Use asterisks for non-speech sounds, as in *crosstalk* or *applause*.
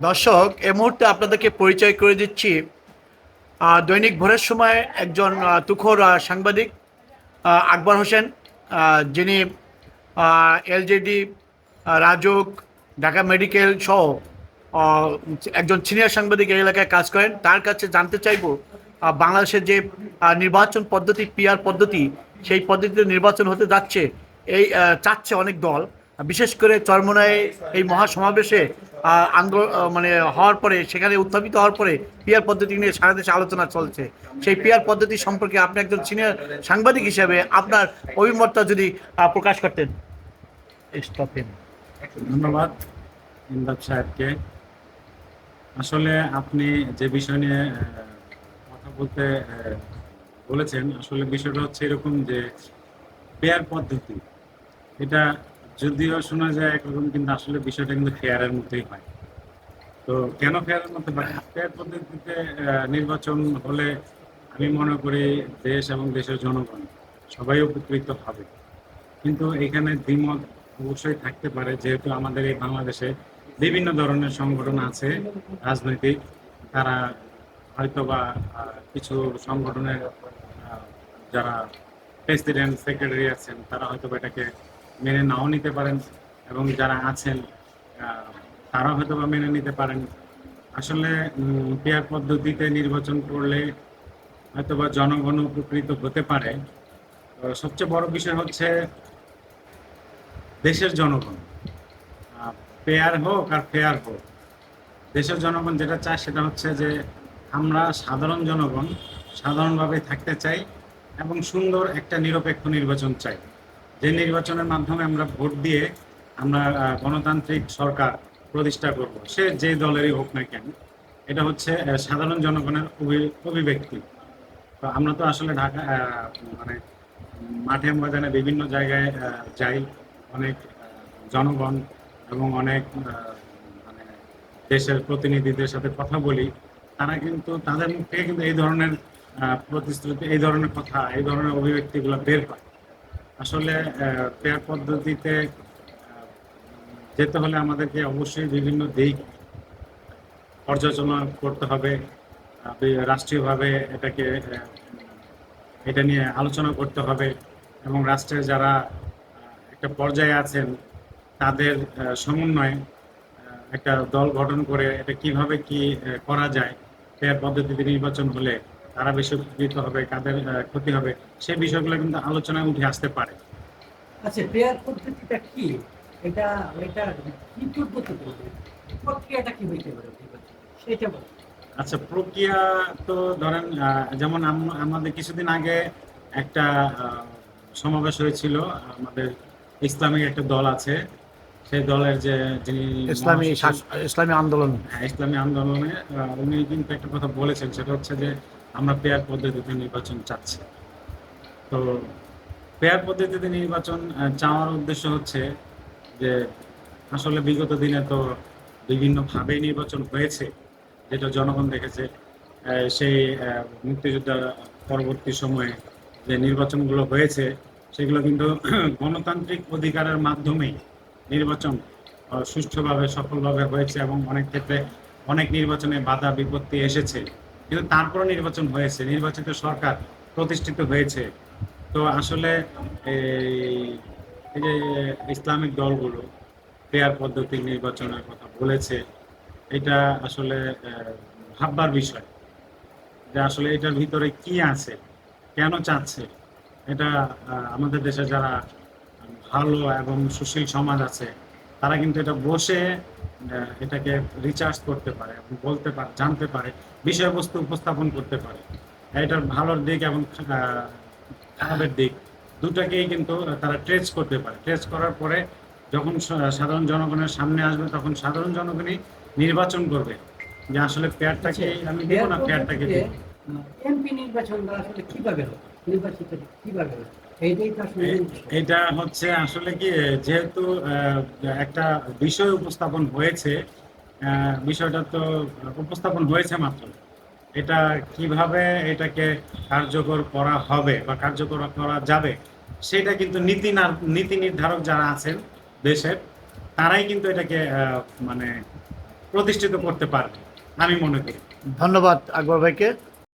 দর্শক এই মুহূর্তে আপনাদেরকে পরিচয় করে দিচ্ছি দৈনিক ভোরের সময় একজন তুখোর সাংবাদিক আকবর হোসেন যিনি এলজেডি রাজক ঢাকা মেডিকেল সহ একজন সিনিয়র সাংবাদিক এই এলাকায় কাজ করেন। তার কাছে জানতে চাইব বাংলাদেশের যে নির্বাচন পদ্ধতি পিআর পদ্ধতি, সেই পদ্ধতিতে নির্বাচন হতে যাচ্ছে, এই চাচ্ছে অনেক দল। বিশেষ করে চরমনায় এই মহাসমাবেশে আন্দোলন মানে হওয়ার পরে, সেখানে উত্থাপিত হওয়ার পরে পিয়ার পদ্ধতি নিয়ে সারা দেশে আলোচনা চলছে। সেই পিআর পদ্ধতি সম্পর্কে আপনি একজন সিনিয়র সাংবাদিক হিসেবে আপনার অভিমতটা যদি প্রকাশ করতেন। ধন্যবাদ, ইমদাদ সাহেবকে। আসলে আপনি যে বিষয় নিয়ে কথা বলতে বলেছেন, আসলে বিষয়টা হচ্ছে এরকম যে, পেয়ার পদ্ধতি, এটা যদিও শোনা যায় একরকম, কিন্তু আসলে বিষয়টা কিন্তু ফেয়ারের মধ্যেই হয়। তো কেন ফেয়ারের মধ্যে ফেয়ার পদ্ধতিতে নির্বাচন হলে আমি মনে করি দেশ এবং দেশের জনগণ সবাই উপকৃত হবে। কিন্তু এখানে দ্বিমত অবশ্যই থাকতে পারে, যেহেতু আমাদের এই বাংলাদেশে বিভিন্ন ধরনের সংগঠন আছে, রাজনৈতিক। তারা হয়তো বা কিছু সংগঠনের যারা প্রেসিডেন্ট, সেক্রেটারি আছেন, তারা হয়তো এটাকে মেনে নাও নিতে পারেন এবং যারা আছেন তারা হয়তো বা মেনে নিতে পারেন। আসলে পেয়ার পদ্ধতিতে নির্বাচন করলে হয়তো বা জনগণ উপকৃত হতে পারে। সবচেয়ে বড় বিষয় হচ্ছে দেশের জনগণ। পেয়ার হোক আর ফেয়ার হোক। দেশের জনগণ যেটা চায় সেটা হচ্ছে যে আমরা সাধারণ জনগণ সাধারণভাবে থাকতে চাই এবং সুন্দর একটা নিরপেক্ষ নির্বাচন চাই। যে নির্বাচনের মাধ্যমে আমরা ভোট দিয়ে আমরা গণতান্ত্রিক সরকার প্রতিষ্ঠা করব, সে যে দলেরই হোক না কেন, এটা হচ্ছে সাধারণ জনগণের অভি- অভিব্যক্তি। তো আমরা তো আসলে ঢাকা মানে মাঠে ময়দানে বিভিন্ন জায়গায় যাই, অনেক জনগণ এবং অনেক মানে দেশের প্রতিনিধিদের সাথে কথা বলি, তারা কিন্তু, তাদের মুখ থেকে কিন্তু এই ধরনের প্রতিশ্রুতি, এই ধরনের কথা, এই ধরনের অভিব্যক্তিগুলো বের হয়। আসলে পেয়ার পদ্ধতিতে যেতে হলে আমাদেরকে অবশ্যই বিভিন্ন দিক পর্যালোচনা করতে হবে। রাষ্ট্রীয়ভাবে এটাকে এটা নিয়ে আলোচনা করতে হবে এবং রাষ্ট্রের যারা একটা পর্যায়ে আছেন, তাদের সমন্বয়ে একটা দল গঠন করে এটা কীভাবে কি করা যায় পেয়ার পদ্ধতিতে নির্বাচন হলে তারা বেশি উপকৃত হবে কাদের ক্ষতি হবে সেই বিষয়গুলো কিন্তু আলোচনায় উঠে আসতে পারে। আচ্ছা পেয়ার পদ্ধতিটা কি? এটা এটা কি পদ্ধতি প্রক্রিয়াটা কি হইতে পারে? সেটা বল আচ্ছা প্রক্রিয়া তো ধরেন যেমন আমাদের কিছুদিন আগে একটা সমাবেশ হয়েছিল আমাদের ইসলামিক একটা দল আছে। সেই দলের যে যিনি ইসলামী ইসলামী আন্দোলন। হ্যাঁ, ইসলামী আন্দোলনে উনি কিন্তু একটা কথা বলেছেন সেটা হচ্ছে যে আমরা পেয়ার পদ্ধতিতে নির্বাচন চাচ্ছি। তো পেয়ার পদ্ধতিতে নির্বাচন চাওয়ার উদ্দেশ্য হচ্ছে যে আসলে বিগত দিনে তো বিভিন্নভাবে নির্বাচন হয়েছে, যেটা জনগণ দেখেছে। সেই মুক্তিযুদ্ধ পরবর্তী সময়ে যে নির্বাচনগুলো হয়েছে, সেগুলো কিন্তু *clears throat* গণতান্ত্রিক অধিকারের মাধ্যমেই নির্বাচন সুষ্ঠুভাবে, সফলভাবে হয়েছে এবং অনেক ক্ষেত্রে অনেক নির্বাচনে বাধা বিপত্তি এসেছে। কিন্তু তারপর নির্বাচন হয়েছে। নির্বাচিত সরকার প্রতিষ্ঠিত হয়েছে। তো আসলে এই যে ইসলামিক দলগুলো পেয়ার পদ্ধতির নির্বাচনের কথা বলেছে, এটা আসলে ভাববার বিষয়। যে আসলে এটার ভিতরে কি আছে, কেন চাচ্ছে, এটা আমাদের দেশে যারা ভালো এবং সুশীল সমাজ আছে তারা কিন্তু এটা বসে এটাকে রিচার্জ করতে পারে বলতে পারে জানতে পারে বিষয়বস্তু উপস্থাপন করতে পারে। এটার ভালোর দিক এবং খারাপের দিক দুটাকেই কিন্তু তারা ট্রেস করতে পারে। ট্রেস করার পরে যখন সাধারণ জনগণের সামনে আসবে তখন সাধারণ জনগণই নির্বাচন করবে যে আসলে পেয়ারটাকে আমি দেবো না পেয়ারটাকে দেবো? এমপি নির্বাচনটা আসলে কীভাবে হবে নির্বাচিত কীভাবে হবে এটা হচ্ছে আসলে কি যেহেতু আহ, একটা বিষয় উপস্থাপন হয়েছে আহ, বিষয়টা তো উপস্থাপন হয়েছে মাত্র। এটা কীভাবে এটাকে কার্যকর করা হবে বা কার্যকর করা যাবে সেটা কিন্তু নীতি না- নীতি নির্ধারক যারা আছেন দেশের তারাই কিন্তু এটাকে মানে প্রতিষ্ঠিত করতে পারবে আমি মনে করি। ধন্যবাদ আকবর ভাইকে।